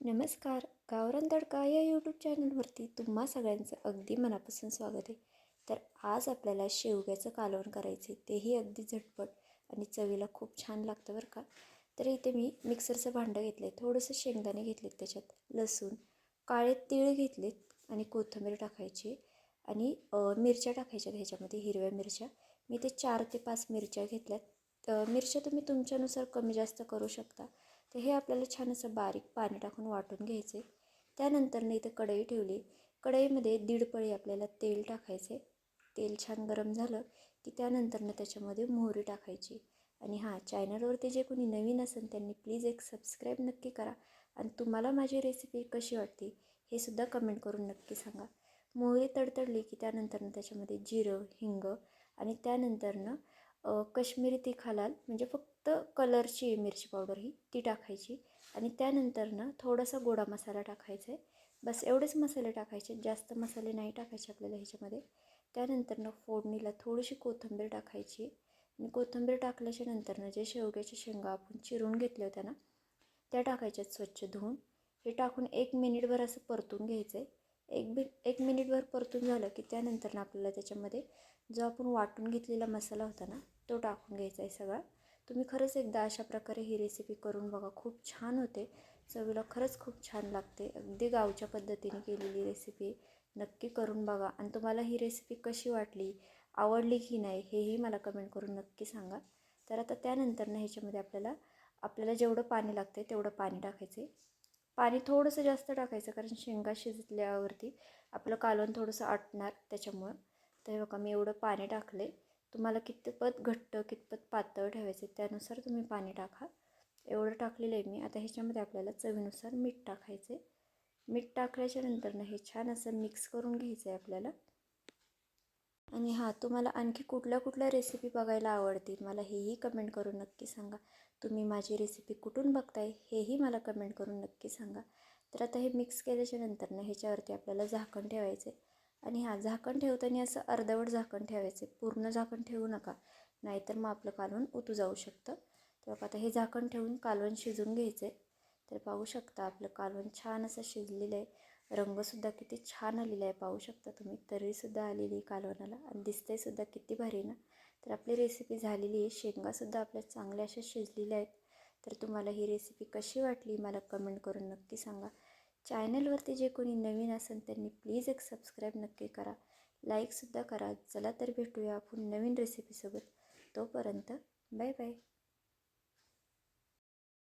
नमस्कार गावरान तडका या यूट्यूब चॅनलवरती तुम्हा सगळ्यांचं अगदी मनापासून स्वागत आहे. तर आज आपल्याला शेवग्याचं कालवण करायचं आहे तेही अगदी झटपट आणि चवीला खूप छान लागतं बरं का. तर इथे मी मिक्सरचं भांडं घेतलं आहे थोडंसं शेंगदाणे घेतलेत त्याच्यात लसूण काळे तीळ घेतलेत आणि कोथिंबीर टाकायची आणि मिरच्या टाकायच्या ह्याच्यामध्ये हिरव्या मिरच्या. मी ते चार ते पाच मिरच्या घेतल्यात. मिरच्या तुम्ही तुमच्यानुसार कमी जास्त करू शकता. तर हे आपल्याला छान असं बारीक पाणी टाकून वाटून घ्यायचे. त्यानंतर इथं कढई ठेवली. कढईमध्ये दीड पळी आपल्याला तेल टाकायचे. तेल छान गरम झालं की त्यानंतरनं त्याच्यामध्ये मोहरी टाकायची. आणि हां चॅनलवरती जे कोणी नवीन असेल त्यांनी प्लीज एक सबस्क्राईब नक्की करा. आणि तुम्हाला माझी रेसिपी कशी वाटते हे सुद्धा कमेंट करून नक्की सांगा. मोहरी तडतडली की त्यानंतरनं त्याच्यामध्ये जिरं हिंग आणि त्यानंतरनं कश्मीरी ती खालाल म्हणजे फक्त कलरची मिरची पावडर ही ती टाकायची. आणि त्यानंतर ना थोडासा गोडा मसाला टाकायचा आहे बस एवढेच मसाले टाकायचे जास्त मसाले नाही टाकायचे आपल्याला ह्याच्यामध्ये. त्यानंतरनं फोडणीला थोडीशी कोथिंबीर टाकायची. आणि कोथिंबीर टाकल्याच्या नंतरनं जे शेवग्याच्या शेंगा आपण चिरून घेतल्या होत्या ना त्या टाकायच्यात स्वच्छ धुवून. हे टाकून एक मिनिटभर असं परतून घ्यायचं आहे एक बि एक मिनिटभर परतून झालं की त्यानंतर आपल्याला त्याच्यामध्ये जो आपण वाटून घेतलेला मसाला होता ना तो टाकून घ्यायचा आहे सगळा. तुम्ही खरंच एकदा अशा प्रकारे ही रेसिपी करून बघा खूप छान होते. चवीला खरंच खूप छान लागते. अगदी गावच्या पद्धतीने केलेली रेसिपी नक्की करून बघा. आणि तुम्हाला ही रेसिपी कशी वाटली आवडली की नाही हेही मला कमेंट करून नक्की सांगा. तर आता त्यानंतर ना ह्याच्यामध्ये आपल्याला आपल्याला जेवढं पाणी लागतं तेवढं पाणी टाकायचं आहे पाणी थोडंसं जास्त टाकायचं कारण शेंगा शिजल्यावरती आपलं कालवण थोडंसं आटणार त्याच्यामुळं. तर बघा मी एवढं पाणी टाकले तुम्हाला कितपत घट्ट कितपत पातळ ठेवायचे त्यानुसार तुम्ही पाणी टाका. एवढं टाकलेलं आहे मी. आता ह्याच्यामध्ये आपल्याला चवीनुसार मीठ टाकायचे मीठ टाकल्याच्या नंतरनं हे छान असं मिक्स करून घ्यायचं आहे आपल्याला. आणि हां तुम्हाला आणखी कुठल्या कुठल्या रेसिपी बघायला आवडतील? मला हेही कमेंट करून नक्की सांगा. तुम्ही माझी रेसिपी कुठून बघताय हेही मला कमेंट करून नक्की सांगा. तर आता हे मिक्स केल्याच्या नंतरनं ह्याच्यावरती आपल्याला झाकण ठेवायचे आणि हां झाकण ठेवताना असं अर्धवट झाकण ठेवायचे पूर्ण झाकण ठेवू नका. नाहीतर मग आपलं कालवण उतू जाऊ शकतं. तर आता हे झाकण ठेवून कालवण शिजून घ्यायचं आहे तर पाहू शकता आपलं कालवण छान असं शिजलेलं आहे. रंगसुद्धा किती छान आलेला आहे. पाहू शकता तुम्ही तरीसुद्धा आलेली कालवणाला आणि दिसते सुद्धा किती भारी ना. तर आपली रेसिपी झालेली आहे. शेंगासुद्धा आपल्या चांगल्या अशा शिजलेल्या आहेत. तर तुम्हाला ही रेसिपी कशी वाटली मला कमेंट करून नक्की सांगा. चॅनलवरती जे कोणी नवीन असेल त्यांनी प्लीज एक सबस्क्राईब नक्की करा. लाईकसुद्धा करा. चला तर भेटूया आपण नवीन रेसिपीसोबत तोपर्यंत बाय बाय